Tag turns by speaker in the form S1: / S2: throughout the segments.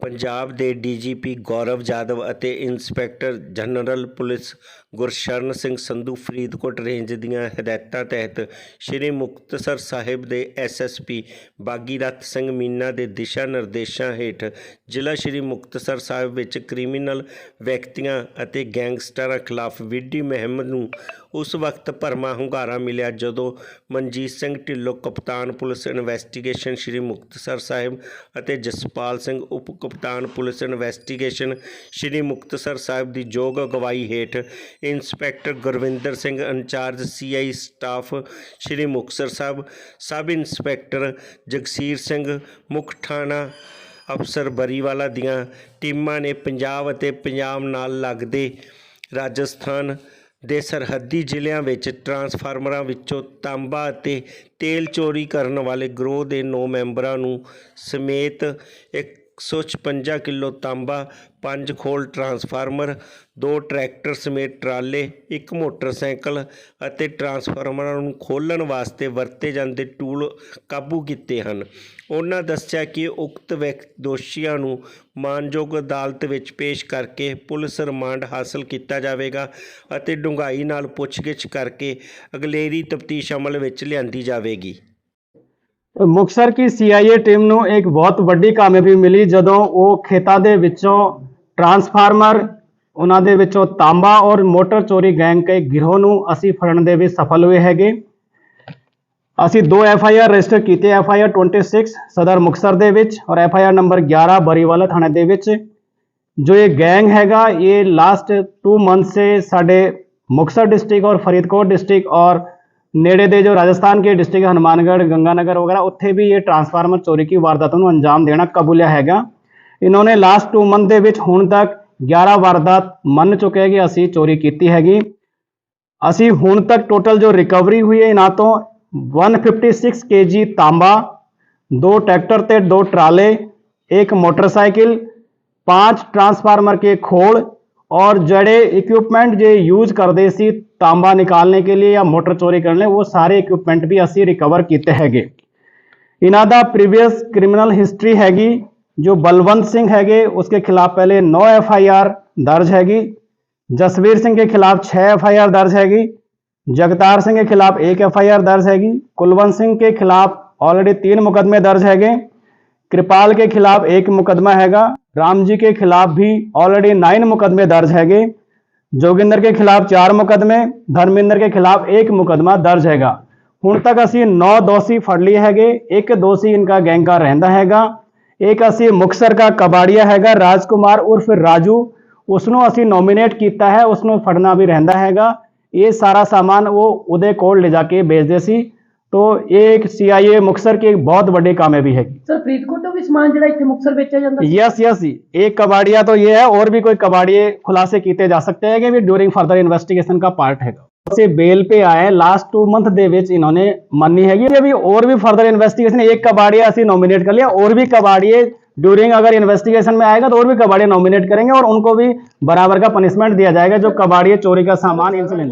S1: ਪੰਜਾਬ ਦੇ ਡੀਜੀਪੀ ਗੌਰਵ ਜਾਦਵ ਅਤੇ inspector general police Gursharan Singh Sandhu Faridkot range ਦੀਆਂ ਹਦਾਇਤਾਂ ਤਹਿਤ ਸ੍ਰੀ ਮੁਕਤਸਰ ਸਾਹਿਬ ਦੇ ਐਸਐਸਪੀ ਬਾਗੀ ਰਤ ਸਿੰਘ ਮੀਨਾ ਦੇ ਦਿਸ਼ਾ ਨਿਰਦੇਸ਼ਾਂ ਹੇਠ ਜ਼ਿਲ੍ਹਾ ਸ੍ਰੀ ਮੁਕਤਸਰ ਸਾਹਿਬ ਵਿੱਚ ਕ੍ਰਿਮੀਨਲ ਵਿਅਕਤੀਆਂ ਅਤੇ ਗੈਂਗਸਟਰਾਂ ਖਿਲਾਫ ਵਿੱਢੀ ਮੁਹਿੰਮ ਨੂੰ ਉਸ ਵਕਤ ਭਰਮਾ ਹੁੰਗਾਰਾ ਮਿਲਿਆ ਜਦੋਂ ਮਨਜੀਤ ਸਿੰਘ ਢਿੱਲੋਂ ਕਪਤਾਨ ਪੁਲਿਸ ਇਨਵੈਸਟੀਗੇਸ਼ਨ ਸ੍ਰੀ ਮੁਕਤਸਰ ਸਾਹਿਬ ਅਤੇ ਜਸਪਾਲ ਸਿੰਘ ਉਪ ਕਪਤਾਨ ਪੁਲਿਸ ਇਨਵੈਸਟੀਗੇਸ਼ਨ ਸ੍ਰੀ ਮੁਕਤਸਰ ਸਾਹਿਬ ਦੀ ਯੋਗ ਅਗਵਾਈ ਹੇਠ inspector Gurvinder Singh incharge CI staff Sri Muktsar Sahib, sub inspector Jagsir Singh, ਮੁੱਖ ਥਾਣਾ ਅਫਸਰ ਬਰੀਵਾਲਾ ਦੀਆਂ ਟੀਮਾਂ ਨੇ ਪੰਜਾਬ ਅਤੇ ਪੰਜਾਬ ਨਾਲ ਲੱਗਦੇ ਰਾਜਸਥਾਨ ਦੇ ਸਰਹੱਦੀ ਜ਼ਿਲ੍ਹਿਆਂ ਵਿੱਚ ਟਰਾਂਸਫਾਰਮਰਾਂ ਵਿੱਚੋਂ ਤਾਂਬਾ ਅਤੇ ਤੇਲ ਚੋਰੀ ਕਰਨ ਵਾਲੇ ਗਰੋਹ ਦੇ 9 ਮੈਂਬਰਾਂ ਨੂੰ ਸਮੇਤ ਇੱਕ 156 ਕਿਲੋ ਤਾਂਬਾ, ਪੰਜ ਖੋਲ ਟਰਾਂਸਫਾਰਮਰ, ਦੋ ਟਰੈਕਟਰ ਸਮੇਤ ਟਰਾਲੇ, ਇੱਕ ਮੋਟਰਸਾਈਕਲ ਅਤੇ ਟਰਾਂਸਫਾਰਮਰਾਂ ਨੂੰ ਖੋਲ੍ਹਣ ਵਾਸਤੇ ਵਰਤੇ ਜਾਂਦੇ ਟੂਲ ਕਾਬੂ ਕੀਤੇ ਹਨ। ਉਹਨਾਂ ਦੱਸਿਆ ਕਿ ਉਕਤ ਵਿਅਕ, ਦੋਸ਼ੀਆਂ ਨੂੰ ਮਾਨਯੋਗ ਅਦਾਲਤ ਵਿੱਚ ਪੇਸ਼ ਕਰਕੇ ਪੁਲਿਸ ਰਿਮਾਂਡ ਹਾਸਲ ਕੀਤਾ ਜਾਵੇਗਾ ਅਤੇ ਡੂੰਘਾਈ ਨਾਲ ਪੁੱਛਗਿੱਛ ਕਰਕੇ ਅਗਲੇਰੀ ਤਫਤੀਸ਼ ਅਮਲ ਵਿੱਚ ਲਿਆਂਦੀ ਜਾਵੇਗੀ।
S2: ਮੁਕਸਰ ਕੀ ਸੀਆਈਏ ਟੀਮ ਨੂੰ ਇੱਕ ਬਹੁਤ ਵੱਡੀ ਕਾਮਯਾਬੀ ਮਿਲੀ ਜਦੋਂ ਉਹ ਖੇਤਾਂ ਦੇ ਵਿੱਚੋਂ ਟਰਾਂਸਫਾਰਮਰ ਉਹਨਾਂ ਦੇ ਵਿੱਚੋਂ ਤਾਂਬਾ ਔਰ ਮੋਟਰ ਚੋਰੀ ਗੈਂਗ ਦੇ ਗਿਰੋਹ ਨੂੰ ਅਸੀਂ ਫੜਨ ਦੇ ਵਿੱਚ ਸਫਲ ਹੋਏ ਹੈਗੇ। ਅਸੀਂ ਦੋ ਐਫ ਆਈ ਆਰ ਰਜਿਸਟਰ ਕੀਤੇ ਐਫ ਆਈ ਆਰ 26 ਸਦਰ ਮੁਕਸਰ ਦੇ ਵਿੱਚ ਔਰ F I R number 11 Bariwala ਥਾਣੇ ਦੇ ਵਿੱਚ। ਜੋ ਇਹ ਗੈਂਗ ਹੈਗਾ, ਇਹ ਲਾਸਟ 2 ਮੰਥ ਸੇ ਸਾਡੇ ਮੁਕਸਰ ਡਿਸਟ੍ਰਿਕਟ ਔਰ ਫਰੀਦਕੋਟ ਡਿਸਟ੍ਰਿਕਟ ਔਰ नेड़े दे जो राजस्थान के डिस्ट्रिक्ट हनुमानगढ़ गंगानगर वगैरह उत्थे भी ये ट्रांसफार्मर चोरी की वारदातों को अंजाम देना कबूलिया है इन्होंने लास्ट टू मंथ के हूँ तक ग्यारह वारदात मन चुके हैं कि असी चोरी की हैगी असी हूँ तक टोटल जो रिकवरी हुई है इन्हों तो वन फिफ्टी सिक्स के जी तांबा दो ट्रैक्टर से दो ट्राले एक मोटरसाइकिल पाँच ट्रांसफार्मर के खोल और जड़े इक्विपमेंट जो यूज़ करते सी तांबा निकालने के लिए या मोटर चोरी करने, वो सारे इक्विपमेंट भी असी रिकवर किए है इन्हों का प्रीवियस क्रिमिनल हिस्ट्री हैगी, जो बलवंत सिंह है उसके खिलाफ पहले नौ एफआईआर दर्ज हैगी, जसवीर सिंह के खिलाफ छः एफआईआर दर्ज हैगी, जगतार सिंह के खिलाफ एक एफआईआर दर्ज हैगी, कुलवंत सिंह के खिलाफ ऑलरेडी तीन मुकदमे दर्ज है कृपाल के खिलाफ एक मुकदमा हैगा राम जी के खिलाफ भी ऑलरेडी नाइन मुकदमे दर्ज हैगे जोगिंदर के खिलाफ चार मुकदमे धर्मेंद्र के खिलाफ एक ਮੁਕਦਮਾ ਦਰਜ ਹੈਗਾ ਹੁਣ ਤੱਕ ਅਸੀਂ 9 ਦੋਸ਼ੀ ਫੜ ਲਏ ਹੈਗੇ ਇੱਕ ਦੋਸ਼ੀ ਇਨਕਾ ਗੈਂਗ ਦਾ ਰਹਿੰਦਾ ਹੈਗਾ ਇੱਕ ਅਸੀਂ ਮੁਕਸਰ ਦਾ ਕਬਾੜੀਆ ਹੈਗਾ ਰਾਜਕੁਮਾਰ ਉਰਫ ਰਾਜੂ ਉਸ ਨੂੰ ਅਸੀਂ ਨੋਮੀਨੇਟ ਕੀਤਾ ਹੈ ਉਸ ਨੂੰ ਫੜਨਾ ਵੀ ਰਹਿੰਦਾ ਹੈਗਾ ਇਹ ਸਾਰਾ ਸਾਮਾਨ ਉਹ ਉਹਦੇ ਕੋਲ ਲੈ ਜਾ ਕੇ ਵੇਚਦੇ ਸੀ ਤੋ ਇਹ ਇੱਕ ਸੀਆਈਏ ਮੁਕਸਰ की एक बहुत बड़ी कामयाबी है
S3: ਸਰ ਫਰੀਦਕੋਟ ਤੋਂ ਵੀ ਸਮਾਨ ਜਿਹੜਾ ਇੱਥੇ ਮੁਕਤਸਰ ਵੇਚਿਆ ਜਾਂਦਾ ਸੀ?
S2: यस यस एक कबाड़िया तो ये है और भी कोई कबाड़िए खुलासे ਕੀਤੇ ਜਾ सकते हैं कि भी ड्यूरिंग फर्दर इन्वेस्टिगेशन का पार्ट हैगा से बेल पे आए लास्ट टू मंथ ਦੇ ਵਿੱਚ इन्होंने ਮੰਨੀ ਹੈਗੀ ਕਿ अभी और भी फर्दर इन्वेस्टिगेशन एक कबाड़िया ਅਸੀਂ नॉमिनेट कर लिया और भी कबाड़िए ड्यूरिंग अगर इन्वेस्टिगेशन में आएगा तो और भी कबाड़िया नॉमिनेट करेंगे और उनको भी बराबर का पनिशमेंट दिया जाएगा जो कबाड़िए चोरी का सामान इंसिडेंट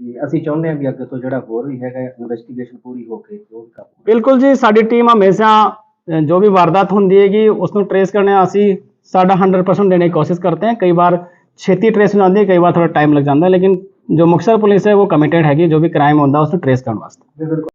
S4: ਤੇ ਅਸੀਂ ਚਾਹੁੰਦੇ ਹਾਂ ਵੀ ਅੱਗੇ ਤੋਂ ਜਿਹੜਾ ਹੋਰ ਵੀ ਹੈਗਾ ਇਨਵੈਸਟੀਗੇਸ਼ਨ ਪੂਰੀ ਹੋ ਕੇ ਉਹ ਵੀ ਕੰਮ
S2: ਬਿਲਕੁਲ ਜੀ ਸਾਡੀ ਟੀਮ ਹਮੇਸ਼ਾ ਅ, ਜੋ ਵੀ ਵਾਰਦਾਤ ਹੁੰਦੀ ਹੈਗੀ ਉਸ ਨੂੰ ਟਰੇਸ ਕਰਨੇ ਅਸੀਂ ਸਾਡਾ 100% ਦੇਣੇ ਦੀ ਕੋਸ਼ਿਸ਼ ਕਰਤੇ हैं कई बार ਛੇਤੀ ਟਰੇਸ ਹੋ ਜਾਂਦੀ ਹੈ ਕਈ ਵਾਰ ਥੋੜਾ ਟਾਈਮ ਲੱਗ ਜਾਂਦਾ ਹੈ ਲੇਕਿਨ ਜੋ ਮੁਕਤਸਰ ਪੁਲਿਸ ਹੈ ਉਹ ਕਮਿਟਡ ਹੈਗੀ ਜੋ ਵੀ ਕ੍ਰਾਈਮ ਹੁੰਦਾ ਉਸ ਨੂੰ ਟਰੇਸ ਕਰਨ ਵਾਸਤੇ